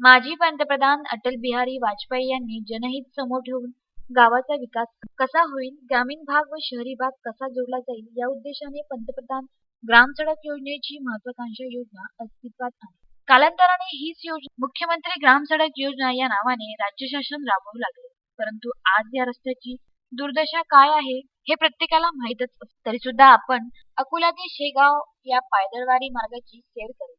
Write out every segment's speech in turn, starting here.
माजी पंतप्रधान अटल बिहारी वाजपेयी यांनी जनहित समोर ठेवून गावाचा विकास कसा होईल ग्रामीण भाग व शहरी भाग कसा जोडला जाईल या उद्देशाने पंतप्रधान ग्राम सडक योजनेची महत्वाकांक्षा योजना अस्तित्वात आली कालांतराने हीच योजना मुख्यमंत्री ग्राम सडक योजना या नावाने राज्य शासन राबवू लागले. परंतु आज या रस्त्याची दुर्दशा काय आहे हे प्रत्येकाला माहीतच असते. तरी सुद्धा आपण अकोला ते शेगाव या पायदळवारी मार्गाची सैर करू.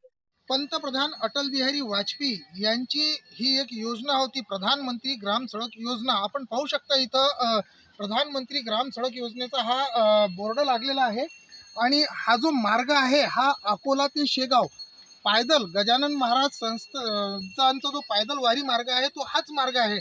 पंतप्रधान अटल बिहारी वाजपेयी यांची ही एक योजना होती प्रधानमंत्री ग्राम सडक योजना. आपण पाहू शकता इथं प्रधानमंत्री ग्राम सडक योजनेचा हा बोर्ड लागलेला आहे. आणि हा जो मार्ग आहे हा अकोला ते शेगाव पायदल गजानन महाराज संस्थांचा जो पायदल वारी मार्ग आहे तो हाच मार्ग आहे.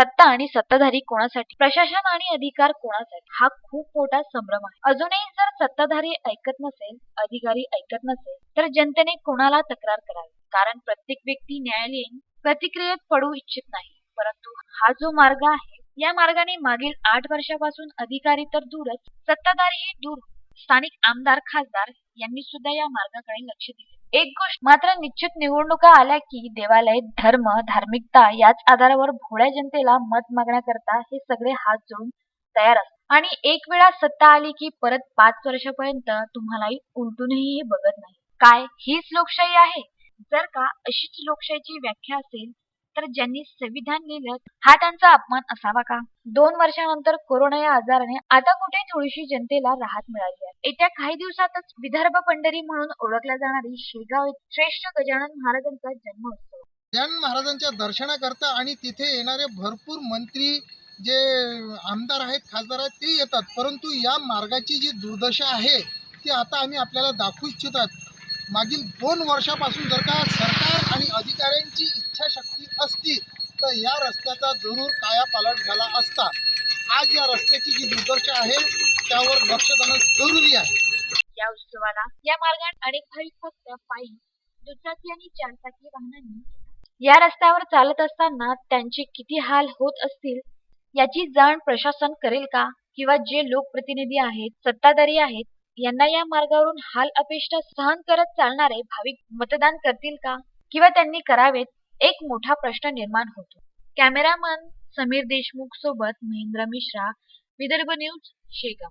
सत्ता आणि सत्ताधारी कोणासाठी? प्रशासन आणि अधिकार कोणासाठी? हा खूप मोठा संभ्रम आहे. अजूनही जर सत्ताधारी ऐकत नसेल अधिकारी ऐकत नसेल तर जनतेने कोणाला तक्रार करावी? कारण प्रत्येक व्यक्ती न्यायालयीन प्रतिक्रियेत पडू इच्छित नाही. परंतु हा जो मार्ग आहे या मार्गाने मागील आठ वर्षापासून अधिकारी तर दूरच सत्ताधारीही दूर स्थानिक आमदार खासदार यांनी सुद्धा या मार्गाकडे लक्ष दिले. एक गोष्ट मात्र निश्चित निवडणुका आल्या की देवालय धर्म धार्मिकता याच आधारावर भोळ्या जनतेला मत मागण्याकरता हे सगळे हात जोडून तयार असतात. आणि एक वेळा सत्ता आली की परत पाच वर्षापर्यंत तुम्हालाही उलटूनही हे बघत नाही. काय हीच लोकशाही आहे? जर का अशीच लोकशाहीची व्याख्या असेल तर ज्यांनी संविधान लिहिलं हा त्यांचा अपमान असावा का? दोन वर्षानंतर कोरोना या आजाराने आता कुठे थोडीशी जनतेला राहत मिळाली आहे? येत्या काही दिवसातच विदर्भ पंढरी म्हणून ओळखल्या जाणारी शेगाव श्रेष्ठ गजानन महाराजांचा जन्मोत्सव. गजानन महाराजांच्या दर्शनाकरता आणि तिथे येणारे भरपूर मंत्री जे आमदार आहेत खासदार आहेत ते येतात. परंतु या मार्गाची जी दुर्दशा आहे ती आता आम्ही आपल्याला दाखवू इच्छितात मागील दोन वर्षापासून जर का सरकार आणि अधिकाऱ्यांची इच्छाशक्ती असती तर या रस्त्याचा जरूर कायापालट झाला असता. आज या रस्त्याची जी दुर्दशा आहे त्यावर लक्ष देणं जरुरी आहे. या उत्सवाला या मार्गात अनेक भाविक फक्त पायी दुचाकी आणि चारचाकी वाहनांनी या रस्त्यावर चालत असताना त्यांचे किती हाल होत असतील याची जाण प्रशासन करेल का? किंवा जे लोकप्रतिनिधी आहेत सत्ताधारी आहेत यांना या मार्गावरून हाल अपेष्टा सहन करत चालणारे भाविक मतदान करतील का? किंवा त्यांनी करावेत? एक मोठा प्रश्न निर्माण होतो. कॅमेरामन समीर देशमुख सोबत महेंद्र मिश्रा विदर्भ न्यूज शेगाव.